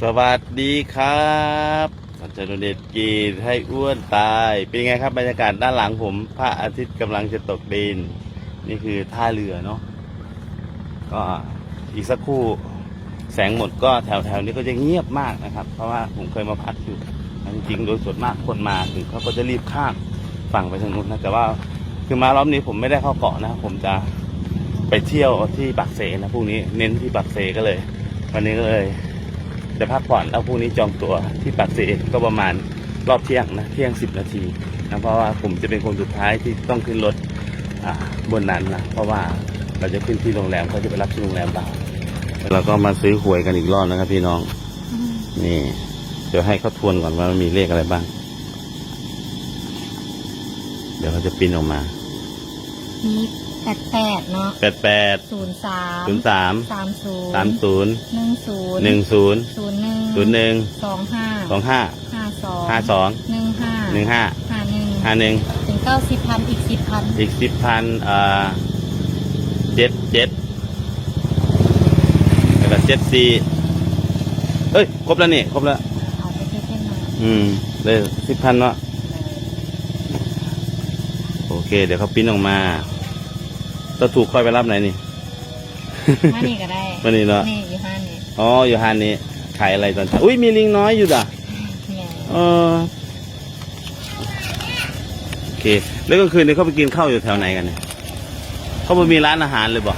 สวัสดีครับสัญจรเดชกีให้อ้วนตาย เป็นไงครับบรรยากาศด้านหลังผมพระอาทิตย์กำลังจะตกดิน นี่คือท่าเรือเนาะก็อีกสักครู่แสงหมดก็แถวแถวๆนี้ก็จะเงียบมากนะครับ เพราะว่าผมเคยมาพักอยู่จริงๆโดยส่วนมากคนมาถึงเขาก็จะรีบข้ามฝั่งไปทางนู้นนะแต่ว่าคือมารอบนี้ผมไม่ได้เข้าเกาะนะ ผมจะไปเที่ยวที่ปักเสนะพรุ่งนี้เน้นที่ปักเสก็เลย วันนี้ก็เลย จะพักผ่อนแล้วพรุ่งนี้จองตั๋วที่ปากเสก็ประมาณรอบเที่ยงนะเที่ยงสิบนาทีนะเพราะว่าผมจะเป็นคนสุดท้ายที่ต้องขึ้นรถบนนั้นนะเพราะว่าเราจะขึ้นที่โรงแรมเขาจะไปรับที่โรงแรมเราเราก็มาซื้อหวยกันอีกรอบนะครับ พี่น้อง นี่ เดี๋ยวให้เขาทวนก่อนว่ามีเลขอะไรบ้าง เดี๋ยวเขาจะปิ้นออกมามี แปดแปดเนาะแปดแปดศูนย์สามศูนย์สามสามศูนย์สามศูนย์หนึ่งศูนย์หนึ่งศูนย์ศูนย์หนึ่งศูนย์หนึ่งสองห้าสองห้าห้าสองห้าสองหนึ่งห้าหนึ่งห้าห้าหนึ่งห้าหนึ่งถึงเก้าสิบพันอีกสิบพันอีกสิบพันอ่าเจ็ดเจ็ดแล้วก็เจ็ดสี่เอ้ยครบแล้วนี่ครบแล้วเอาไปเท่ๆมาอืมเลยสิบพันเนาะโอเค เดี๋ยวเขาปริ้นออกมา ถ้าถูกค่อยไปรับไหนนี่ มานี่ก็ได้มานี่เนาะ นี่อยู่ห้านี่อ๋อ อยู่ฮานนี้ขายอะไรตอนเช้าอุ้ยมีลิงน้อยอยู่ด่ะเนี่ยเออโอเค แล้วกลางคืนนี้เขาไปกินข้าวอยู่แถวไหนกันเนี่ยเขาไม่มีร้านอาหารเลยบ่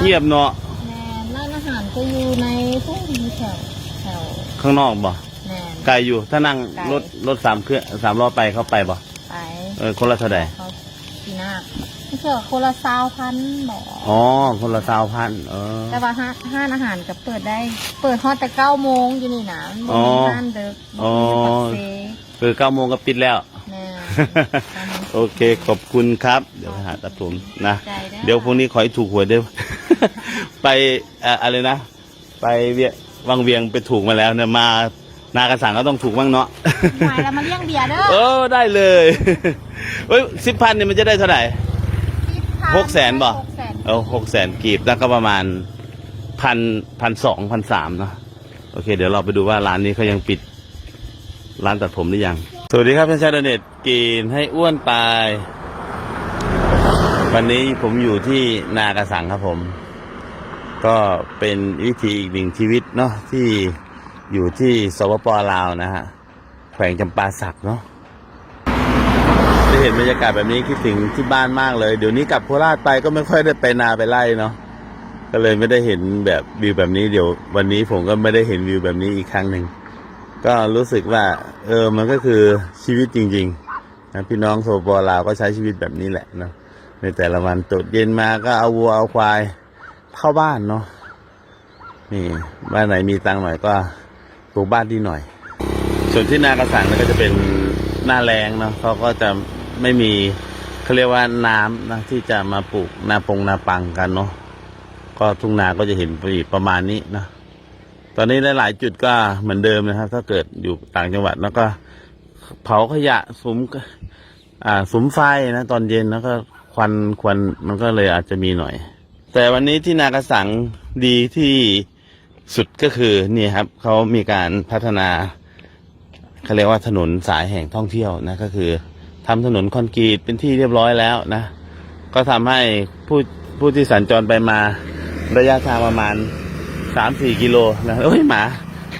เงียบเนาะแนนร้านอาหารจะอยู่ในพวกนี้แถวแถวข้างนอกบ่แนน ไกลอยู่ ถ้านั่งไกล รถรถสามเครื่องสามล้อไปเขาไปบ่ไปเออคนละเท่าใดเขาปีหน้าไม่ เชื่อคนละซาวพันบอกอ๋อ คนละสาวพันเออ แต่ว่าห้าห้านอาหารกับเปิดได้ เปิดฮอดแต่เก้าโมงอยู่นี่นะอ๋อห้านเด็กอ๋อปักเซคือเก้าโมงก็ปิดแล้ว แน่โอเค ขอบคุณครับ เดี๋ยวไปหาตัดผมนะ ใจได้เดี๋ยวพรุ่งนี้ขอให้ถูกหวยด้วย ไปเอ่ออะไรนะ ไปเวียวังเวียงไปถูกมาแล้วเนี่ยมานากระสังก็ต้องถูกบ้างเนาะ หมายแล้วมาเลี้ยงเบียร์เด้อ เออได้เลย เฮ้ยสิบพันเนี่ยมันจะได้เท่าไหร่ หกแสนบ่หกแสนเออหกแสนกีบแล้วก็ประมาณพันพันสองพันสามเนาะโอเค เดี๋ยวเราไปดูว่าร้านนี้เขายังปิดร้านตัดผมหรือยัง สวัสดีครับท่านชายเน็ตกินให้อ้วนตาย วันนี้ผมอยู่ที่นากระสังครับผม ก็เป็นวิธีอีกหนึ่งชีวิตเนาะที่อยู่ที่สปปลาวนะฮะแขวงจำปาสักเนาะได้ เห็นบรรยากาศแบบนี้คิดถึงที่บ้านมากเลย เดี๋ยวนี้กลับโคราชไปก็ไม่ค่อยได้ไปนาไปไร่เนาะก็เลยไม่ได้เห็นแบบวิวแบบนี้เดี๋ยว วันนี้ผมก็ไม่ได้เห็นวิวแบบนี้อีกครั้งหนึ่งก็รู้สึกว่า เออมันก็คือชีวิตจริงๆนะพี่น้องโซปอลาวก็ใช้ชีวิตแบบนี้แหละเนาะในแต่ละวันตกเย็นมาก็เอาวัวเอาควายเข้าบ้านเนาะนี่บ้านไหนมีตังค์หน่อยก็ปลูกบ้านที่หน่อย ส่วนที่นากระสังนั่นก็จะเป็นหน้าแรงเนาะเขาก็จะ ไม่มีเขาเรียกว่าน้ำนะที่จะมาปลูกนาปงนาปังกันเนาะก็ทุ่งนาก็จะเห็นไปอีกประมาณนี้นะตอนนี้หลายๆจุดก็เหมือนเดิมนะครับ ถ้าเกิดอยู่ต่างจังหวัดแล้วก็เผาขยะสุมอ่าสุมไฟนะตอนเย็นแล้วก็ควันควันมันก็เลยอาจจะมีหน่อย แต่วันนี้ที่นากระสังดีที่สุดก็คือนี่ครับเขามีการพัฒนาเขาเรียกว่าถนนสายแห่งท่องเที่ยวนะก็คือ ทำถนนคอนกรีตเป็นที่เรียบร้อยแล้วนะ ก็ทำให้ผู้ผู้ที่สัญจรไปมาระยะทางประมาณสามสี่กิโลนะเอ้ยหมา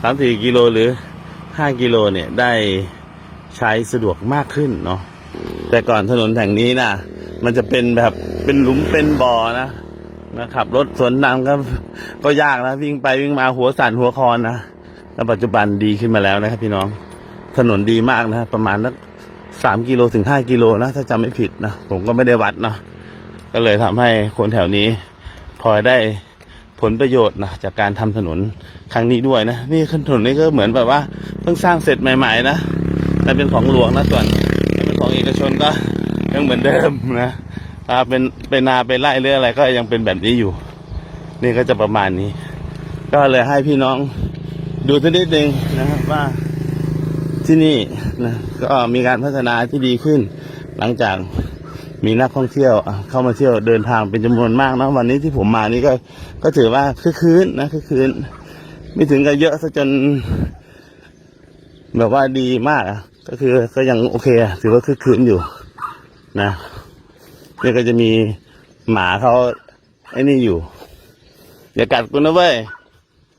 สามสี่กิโลหรือห้ากิโลเนี่ยได้ใช้สะดวกมากขึ้นเนาะแต่ก่อนถนนแห่งนี้นะมันจะเป็นแบบเป็นหลุมเป็นบ่อนะนะขับรถสวนน้ำก็ก็ยากนะวิ่งไปวิ่งมาหัวสั่นหัวคอนนะแล้วปัจจุบันดีขึ้นมาแล้วนะครับพี่น้องถนนดีมากนะประมาณนัก สามกิโลถึงห้ากิโลนะถ้าจำไม่ผิดนะผมก็ไม่ได้วัดนะก็เลยทำให้คนแถวนี้พลอยได้ผลประโยชน์นะจากการทำถนนครั้งนี้ด้วยนะนี่ถนนนี้ก็เหมือนแบบว่าเพิ่งสร้างเสร็จใหม่ๆนะแต่เป็นของหลวงนะส่วนเป็นของเอกชนก็ยังเหมือนเดิมนะถ้าเป็นเป็นนาเป็นไร่หรืออะไรก็ยังเป็นแบบนี้อยู่ นี่ก็จะประมาณนี้ ก็เลยให้พี่น้องดูสักนิดนึงนะครับว่า ที่นี่นะก็มีการพัฒนาที่ดีขึ้น หลังจากมีนักท่องเที่ยวเข้ามาเที่ยวเดินทางเป็นจำนวนมากนะวันนี้ที่ผมมานี่ก็ก็ถือว่าคึกคืนนะคึกคืนไม่ถึงกับเยอะซะจน แบบว่าดีมากอะก็คือก็ยังโอเค ถือว่าคึกคืนอยู่ นะนี่ก็จะมีหมาเขาไอ้นี่อยู่อย่ากัดกูนะเว้ย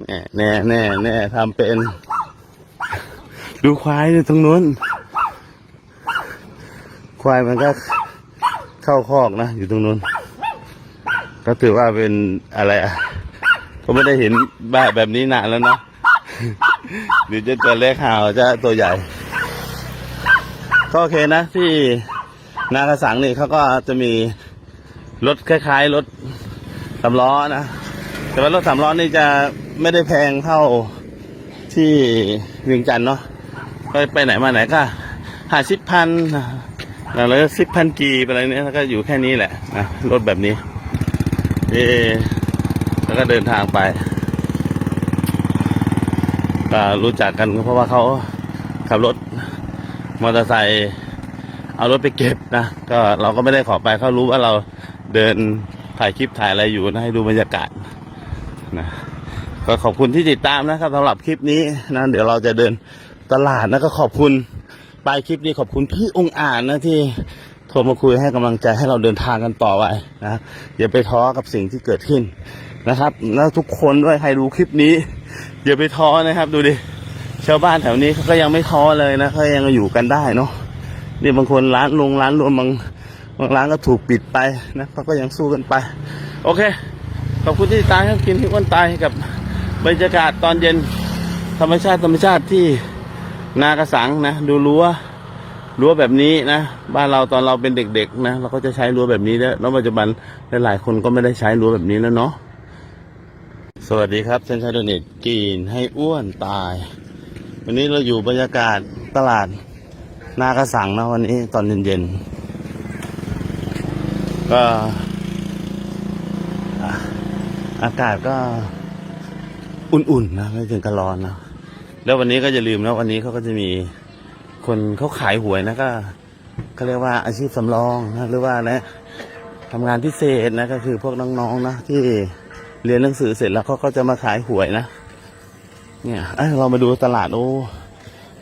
แน่แน่แน่แน่ทำเป็น ดูควายอยู่ตรงนู้น ควายมันก็เข้าคอกนะ อยู่ตรงนู้น ก็ถือว่าเป็นอะไรอะ ก็ไม่ได้เห็นแบบแบบนี้นานแล้วเนาะหรือจะตัวเล็กหาวจะตัวใหญ่ ก็โอเคนะที่นากระสังนี่เขาก็จะมีรถคล้ายๆรถสำล้อนะ แต่ว่ารถสำล้อนี่จะไม่ได้แพงเท่าที่เวียงจันทน์เนาะ ก็ไปไหนมาไหนก็หาสิบพันแล้วสิบพันกีบอะไรเนี้ยแล้วก็อยู่แค่นี้แหละนะรถแบบนี้เอแล้วก็เดินทางไปก็รู้จักกันเพราะว่าเขาขับรถมอเตอร์ไซค์เอารถไปเก็บนะก็เราก็ไม่ได้ขอไปเขารู้ว่าเราเดินถ่ายคลิปถ่ายอะไรอยู่นะให้ดูบรรยากาศนะก็ขอบคุณที่ติดตามนะครับสำหรับคลิปนี้นะเดี๋ยวเราจะเดิน ตลาดนะก็ขอบคุณปลายคลิปนี้ขอบคุณพี่องค์อ่านนะที่โทรมาคุยให้กำลังใจให้เราเดินทางกันต่อไปนะอย่าไปท้อกับสิ่งที่เกิดขึ้นนะครับ แล้วทุกคนด้วยใครดูคลิปนี้อย่าไปท้อนะครับ ดูดิชาวบ้านแถวนี้เขาก็ยังไม่ท้อเลยนะเขายังอยู่กันได้เนาะนี่บางคนร้านลงร้านรวมบางบางร้านก็ถูกปิดไปนะเขาก็ยังสู้กันไป โอเค ขอบคุณที่ติดตามครับกินที่อ้วนตายกับบรรยากาศตอนเย็นธรรมชาติธรรมชาติที่ นากระสังนะ ดูรั้วรั้วแบบนี้นะ บ้านเราตอนเราเป็นเด็กๆนะเราก็จะใช้รั้วแบบนี้แล้วแล้วปัจจุบันหลายๆคนก็ไม่ได้ใช้รั้วแบบนี้แล้วเนาะสวัสดีครับเซนทรัลโดเนตกินให้อ้วนตาย วันนี้เราอยู่บรรยากาศตลาดนากระสังนะวันนี้ตอนเย็นๆก็อะอากาศก็อุ่นๆนะไม่ถึงกับร้อนนะ แล้ววันนี้ก็อย่าลืมนะวันนี้เขาก็จะมีคนเขาขายหวยนะก็เขาเรียกว่าอาชีพสำรองนะหรือว่านะทำงานพิเศษนะก็คือพวกน้องๆนะที่เรียนหนังสือเสร็จแล้วเขาก็จะมาขายหวยนะ เนี่ยเอ้ยเรามาดูตลาดโอ้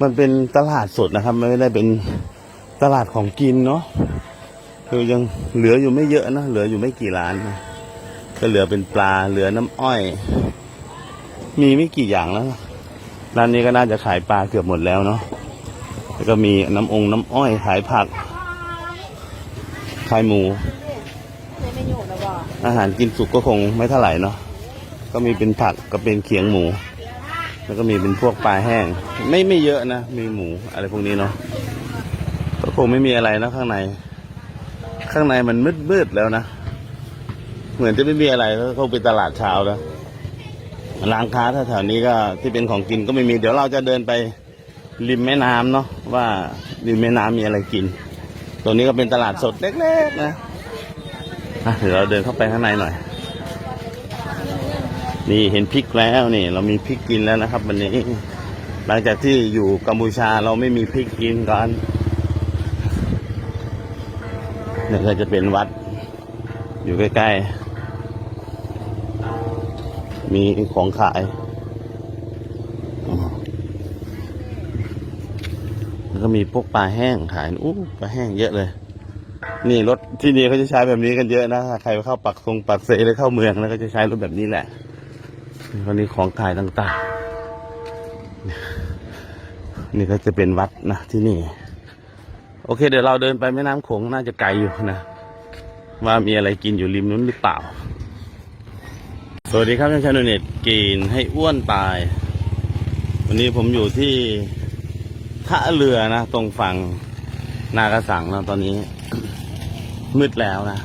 มันเป็นตลาดสดนะครับ ไม่ได้เป็นตลาดของกินเนาะคือยังเหลืออยู่ไม่เยอะนะเหลืออยู่ไม่กี่ร้านนะก็เหลือเป็นปลาเหลือน้ำอ้อย มีไม่กี่อย่างแล้ว ร้านนี้ก็น่าจะขายปลาเกือบหมดแล้วเนาะแล้วก็มีน้ำองน้ำอ้อยขายผัก ขายหมู อาหารกินสุกก็คงไม่เท่าไหร่เนาะก็มีเป็นผักก็เป็นเขียงหมู แล้วก็มีเป็นพวกปลาแห้ง ไม่ไม่เยอะนะ มีหมูอะไรพวกนี้เนาะก็คงไม่มีอะไรนะข้างใน ข้างในมันมืดมืดแล้วนะ เหมือนจะไม่มีอะไรแล้วเขาเป็นตลาดเช้าแล้ว ร้านค้าแถวๆนี้ก็ที่เป็นของกินก็ไม่มี เดี๋ยวเราจะเดินไปริมแม่น้ำเนาะว่าริมแม่น้ำมีอะไรกิน ตรงนี้ก็เป็นตลาดสดเล็กๆนะะเดี๋ยวเราเดินเข้าไปข้างในหน่อย นี่เห็นพริกแล้วนี่ เรามีพริกกินแล้วนะครับ วันนี้ หลังจากที่อยู่กัมพูชาเราไม่มีพริกกินกันเนี่ยก็จะเป็นวัดอยู่ใกล้ๆ มีของขายแล้วก็มีพวกปลาแห้งขายอู้ปลาแห้งเยอะเลย นี่รถที่นี่เขาจะใช้แบบนี้กันเยอะนะใครเข้าปักทรงปักเซหรือเข้าเมืองแล้วก็จะใช้รถแบบนี้แหละวันนี้ของขายต่างๆ นี่ก็จะเป็นวัดนะที่นี่ โอเค เดี๋ยวเราเดินไปแม่น้ำโขงน่าจะไกลอยู่นะ ว่ามีอะไรกินอยู่ริมนู้นหรือเปล่า สวัสดีครับท่านชาวเน็ตกินให้อ้วนตาย วันนี้ผมอยู่ที่ท่าเรือนะ ตรงฝั่งนากระสังนะตอนนี้ มืดแล้วนะ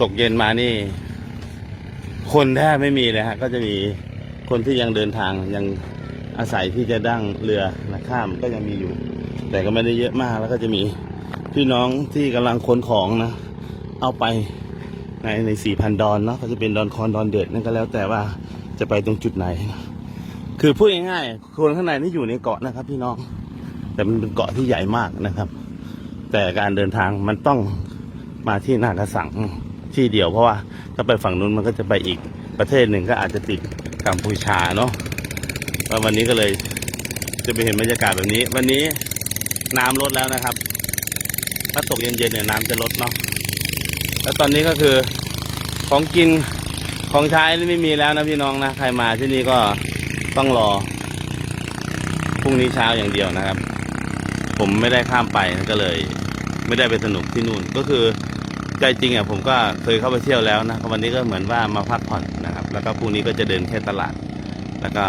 ตกเย็นมานี่ คนแทบไม่มีเลยฮะ ก็จะมีคนที่ยังเดินทางยังอาศัยที่จะดั้งเรือนะข้ามก็ยังมีอยู่ แต่ก็ไม่ได้เยอะมากแล้วก็จะมีพี่น้องที่กำลังขนของนะ เอาไป ในในสี่พันดอนเนาะก็จะเป็นดอนคอนดอนเดือดนั่นก็แล้วแต่ว่าจะไปตรงจุดไหน คือพูดง่ายๆคนข้างในนี่อยู่ในเกาะนะครับ พี่น้อง แต่มันเป็นเกาะที่ใหญ่มากนะครับ แต่การเดินทางมันต้องมาที่นากระสังที่เดียวเพราะว่าถ้าไปฝั่งนู้นมันก็จะไปอีกประเทศหนึ่งก็อาจจะติดกัมพูชาเนาะก็วันนี้ก็เลยจะไปเห็นบรรยากาศแบบนี้ วันนี้น้ำลดแล้วนะครับ ถ้าตกเย็นๆเนี่ยน้ำจะลดเนาะ แล้วตอนนี้ก็คือของกินของใช้ไม่มีแล้วนะพี่น้องนะ ใครมาที่นี่ก็ต้องรอพรุ่งนี้เช้าอย่างเดียวนะครับ ผมไม่ได้ข้ามไปก็เลย ไม่ได้ไปสนุกที่นู่น ก็คือใจจริงอะผมก็เคยเข้าไปเที่ยวแล้วนะวันนี้ก็เหมือนว่ามาพักผ่อนนะครับ แล้วก็พรุ่งนี้ก็จะเดินแค่ตลาด แล้วก็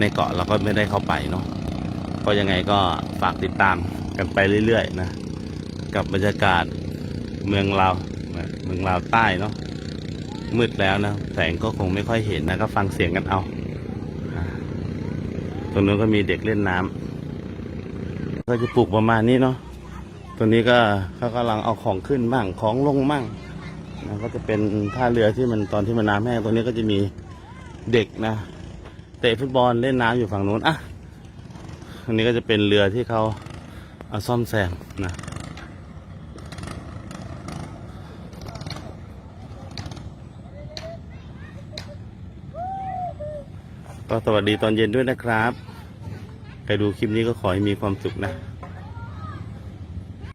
ในเกาะเราก็ไม่ได้เข้าไปเนาะก็ยังไงก็ฝากติดตามกันไปเรื่อยๆนะกับบรรยากาศเมืองเรา เมืองลาวใต้เนาะมืดแล้วนะ แสงก็คงไม่ค่อยเห็นนะก็ฟังเสียงกันเอาอ่าตรงนู้นก็มีเด็กเล่นน้ำก็จะปลูกประมาณนี้เนาะตัวนี้ก็เขากำลังเอาของขึ้นบ้างของลงบ้างนะก็จะเป็นท่าเรือที่มันตอนที่มันน้ำแห้งตรงนี้ก็จะมีเด็กนะเตะฟุตบอลเล่นน้ำอยู่ฝั่งนู้นอะอันนี้ก็จะเป็นเรือที่เขาเอาซ่อมแซมนะ ก็สวัสดีตอนเย็นด้วยนะครับ ใครดูคลิปนี้ก็ขอให้มีความสุขนะ